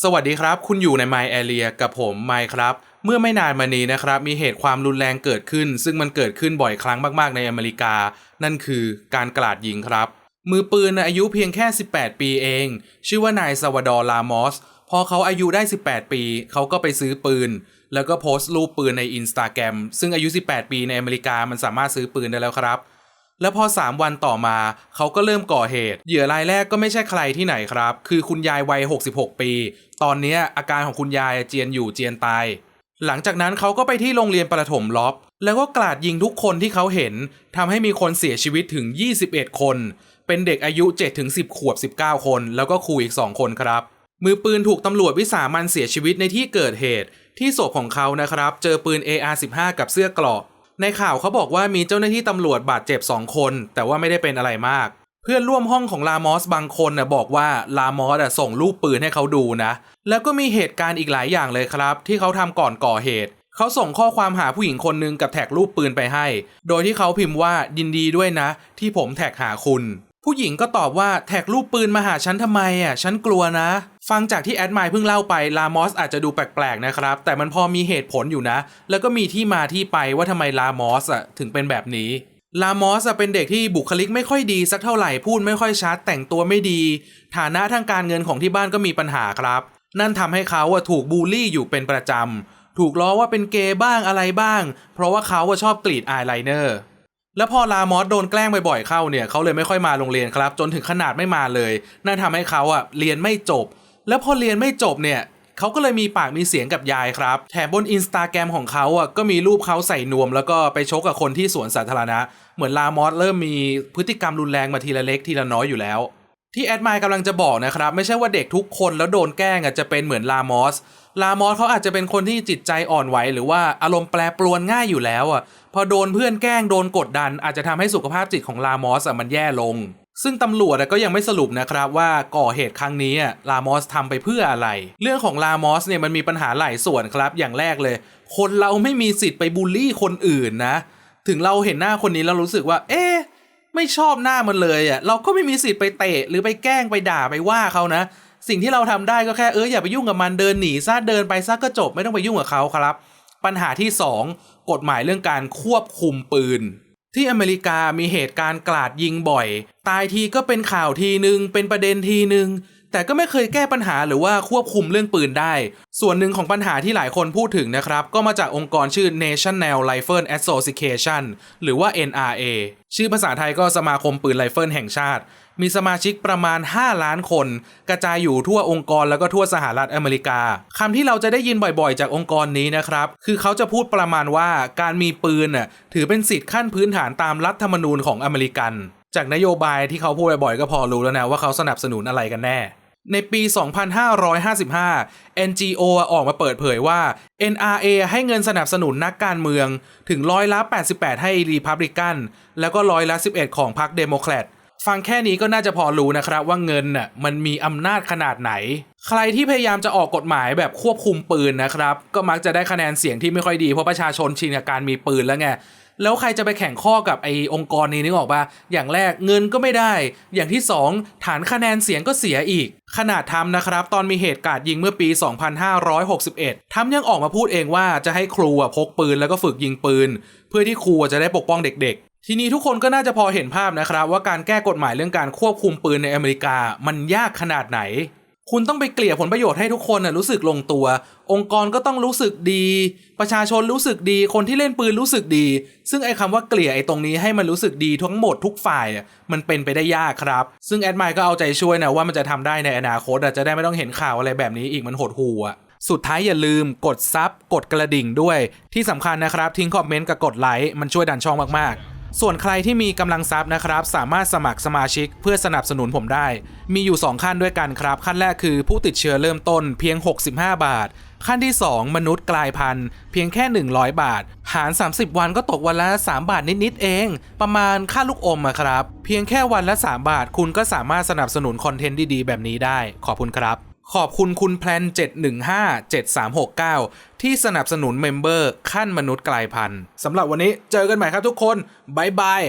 สวัสดีครับ คุณอยู่ใน My Area กับผมไมค์ครับ เมื่อไม่นานมานี้นะครับ มีเหตุความรุนแรงเกิดขึ้น ซึ่งมันเกิดขึ้นบ่อยครั้งมากๆในอเมริกา นั่นคือการกราดยิงครับ มือปืนอายุเพียงแค่ 18 ปีเอง ชื่อว่านายซาวดอร์ลามอส พอเขาอายุได้ 18 ปี เขาก็ไปซื้อปืน แล้วก็โพสต์รูปปืนในอินสตาแกรมซึ่งอายุ 18 ปีในอเมริกามันสามารถซื้อปืนได้แล้วครับ แล้วพอ 3 วันต่อมาเขาก็เริ่มก่อเหตุ เหยื่อรายแรกก็ไม่ใช่ใครที่ไหนครับ คือคุณยายวัย 66 ปี ตอนนี้อาการของคุณยายเจียนอยู่เจียนตาย หลังจากนั้นเขาก็ไปที่โรงเรียนประถมล็อบแล้วก็กราดยิงทุกคนที่เขาเห็นทำให้มีคนเสียชีวิตถึง 21 คน เป็นเด็กอายุ 7-10 ขวบ 19 คน แล้วก็ครูอีก 2 คนครับ มือปืนถูกตำรวจวิสามันเสียชีวิตในที่เกิดเหตุ ที่ศพของเขานะครับ เจอปืน AR-15 กับเสื้อกราะ ในข่าวเขาบอกว่ามีเจ้าหน้าที่ตำรวจบาดเจ็บ 2 คน แต่ว่าไม่ได้เป็นอะไรมาก เพื่อนร่วมห้องของลามอสบางคนนะบอกว่าลามอสส่งรูปปืนให้เขาดูนะ แล้วก็มีเหตุการณ์อีกหลายอย่างเลยครับ ที่เขาทำก่อนก่อเหตุเขาส่งข้อความหาผู้หญิงคนหนึงกับแท็กรูปปืนไปให้ โดยที่เขาพิมพ์ว่ายินดีด้วยนะ ที่ผมแท็กหาคุณ ผู้หญิงก็ตอบว่าแท็กรูปปืนมาหาฉันทำไมอะฉันกลัวนะ ฟังจากที่แอดไมล์เพิ่งเล่าไปลามอสอาจจะดูแปลกๆนะครับ แต่มันพอมีเหตุผลอยู่นะ แล้วก็มีที่มาที่ไปว่าทำไมลามอสอะถึงเป็นแบบนี้ลามอสอะเป็นเด็กที่บุคลิกไม่ค่อยดีสักเท่าไหร่พูดไม่ค่อยชัดแต่งตัวไม่ดี ฐานะทางการเงินของที่บ้านก็มีปัญหาครับ นั่นทำให้เขาอะถูกบูลลี่อยู่เป็นประจำถูกล้อว่าเป็นเกย์บ้างอะไรบ้าง เพราะว่าเขาชอบกรีดอายไลเนอร์ แล้วพอลามอสโดนแกล้งบ่อยๆเข้าเนี่ยเขาเลยไม่ค่อยมาโรงเรียนครับ จนถึงขนาดไม่มาเลย นั่นทำให้เขาอะเรียนไม่จบ แล้วพอเรียนไม่จบเนี่ยเขาก็เลยมีปากมีเสียงกับยายครับ แถมบนอินสตาแกรมของเขาอะก็มีรูปเขาใส่นวม แล้วก็ไปชกกับคนที่สวนสาธารณะ เหมือนลามอสเริ่มมีพฤติกรรมรุนแรงมาทีละเล็กทีละน้อยอยู่แล้ว ที่แอดมล์กำลังจะบอกนะครับ ไม่ใช่ว่าเด็กทุกคนแล้วโดนแกล้งอะจะเป็นเหมือนลามอสลามอสเขาอาจจะเป็นคนที่จิตใจอ่อนไหว หรือว่าอารมณ์แปรปรวนง่ายอยู่แล้วอะพอโดนเพื่อนแกล้งโดนกดดัน อาจจะทำให้สุขภาพจิตของลามอสอะมันแย่ลง ซึ่งตำรวจก็ยังไม่สรุปนะครับว่าก่อเหตุครั้งนี้ลามอสทำไปเพื่ออะไร เรื่องของลามอสเนี่ยมันมีปัญหาหลายส่วนครับ อย่างแรกเลย คนเราไม่มีสิทธิ์ไปบูลลี่คนอื่นนะ ถึงเราเห็นหน้าคนนี้แล้วรู้สึกว่า เอ๊ะ ไม่ชอบหน้ามันเลยอะเราก็ไม่มีสิทธิ์ไปเตะหรือไปแกล้งไปด่าไปว่าเขานะ สิ่งที่เราทำได้ก็แค่เอออย่าไปยุ่งกับมันเดินหนีซะเดินไปซะก็จบไม่ต้องไปยุ่งกับเขาครับ ปัญหาที่ 2 กฎหมายเรื่องการควบคุมปืน ที่อเมริกามีเหตุการณ์กลาดยิงบ่อย ตายทีก็เป็นข่าวทีนึงเป็นประเด็นทีนึง แต่ก็ไม่เคยแก้ปัญหาหรือว่าควบคุมเรื่องปืนได้ ส่วนหนึ่งของปัญหาที่หลายคนพูดถึงนะครับ ก็มาจากองค์กรชื่อ National Rifle Association หรือว่า NRA ชื่อภาษาไทยก็สมาคมปืนไรเฟิลแห่งชาติ มีสมาชิกประมาณ 5 ล้านคน กระจายอยู่ทั่วองค์กรแล้วก็ทั่วสหรัฐอเมริกา คำที่เราจะได้ยินบ่อยๆ จากองค์กรนี้นะครับ คือเขาจะพูดประมาณว่าการมีปืนน่ะถือเป็นสิทธิขั้นพื้นฐานตามรัฐธรรมนูญของอเมริกัน จากนโยบายที่เขาพูดบ่อยๆก็พอรู้แล้วนะว่าเขาสนับสนุนอะไรกันแน่ ในปี 2555 NGO ออกมาเปิดเผยว่า NRA ให้เงินสนับสนุนนักการเมืองถึงร้อยละ 88 ให้รีพับลิกัน แล้วก็ร้อยละ 11 ของพรรคเดโมแครตฟังแค่นี้ก็น่าจะพอรู้นะครับว่าเงินน่ะมันมีอำนาจขนาดไหน ใครที่พยายามจะออกกฎหมายแบบควบคุมปืนนะครับ ก็มักจะได้คะแนนเสียงที่ไม่ค่อยดีเพราะประชาชนชินกับการมีปืนแล้วไง แล้วใครจะไปแข่งข้อกับไอ้องค์กรนี้นึกออกปะอย่างแรกเงินก็ไม่ได้ อย่างที่ 2 ฐานคะแนนเสียงก็เสียอีก ขนาดทำนะครับ ตอนมีเหตุการณ์ยิงเมื่อปี 2561ทำยังออกมาพูดเองว่าจะให้ครูอะพกปืนแล้วก็ฝึกยิงปืน เพื่อที่ครูจะได้ปกป้องเด็กๆทีนี้ทุกคนก็น่าจะพอเห็นภาพนะครับ ว่าการแก้กฎหมายเรื่องการควบคุมปืนในอเมริกามันยากขนาดไหน คุณต้องไปเกลี่ยผลประโยชน์ให้ทุกคนนะรู้สึกลงตัว องค์กรก็ต้องรู้สึกดี ประชาชนรู้สึกดี คนที่เล่นปืนรู้สึกดี ซึ่งไอ้คำว่าเกลี่ยไอ้ตรงนี้ให้มันรู้สึกดีทั้งหมดทุกฝ่ายมันเป็นไปได้ยากครับ ซึ่งแอดมล์ก็เอาใจช่วยนะว่ามันจะทำได้ในอนาคตอะจะได้ไม่ต้องเห็นข่าวอะไรแบบนี้อีกมันหดหูอะสุดท้ายอย่าลืมกดซับกดกระดิ่งด้วย ที่สำคัญนะครับทิ้งคอมเมนต์กับกดไลค์มันช่วยดันช่องมากๆ ส่วนใครที่มีกำลังทรัพย์นะครับ สามารถสมัครสมาชิกเพื่อสนับสนุนผมได้ มีอยู่ 2 ขั้นด้วยกันครับ ขั้นแรกคือผู้ติดเชื้อเริ่มต้นเพียง 65 บาท ขั้นที่ 2 มนุษย์กลายพันธุ์เพียงแค่ 100 บาท หาร 30 วันก็ตกวันละ 3 บาทนิด ๆ เอง ประมาณค่าลูกอมอะครับ เพียงแค่วันละ 3 บาท คุณก็สามารถสนับสนุนคอนเทนต์ดี ๆ แบบนี้ได้ ขอบคุณครับ ขอบคุณคุณแพลน 7157369 ที่สนับสนุนเมมเบอร์ขั้นมนุษย์กลายพันธุ์สำหรับวันนี้เจอกันใหม่ครับทุกคนบ๊ายบาย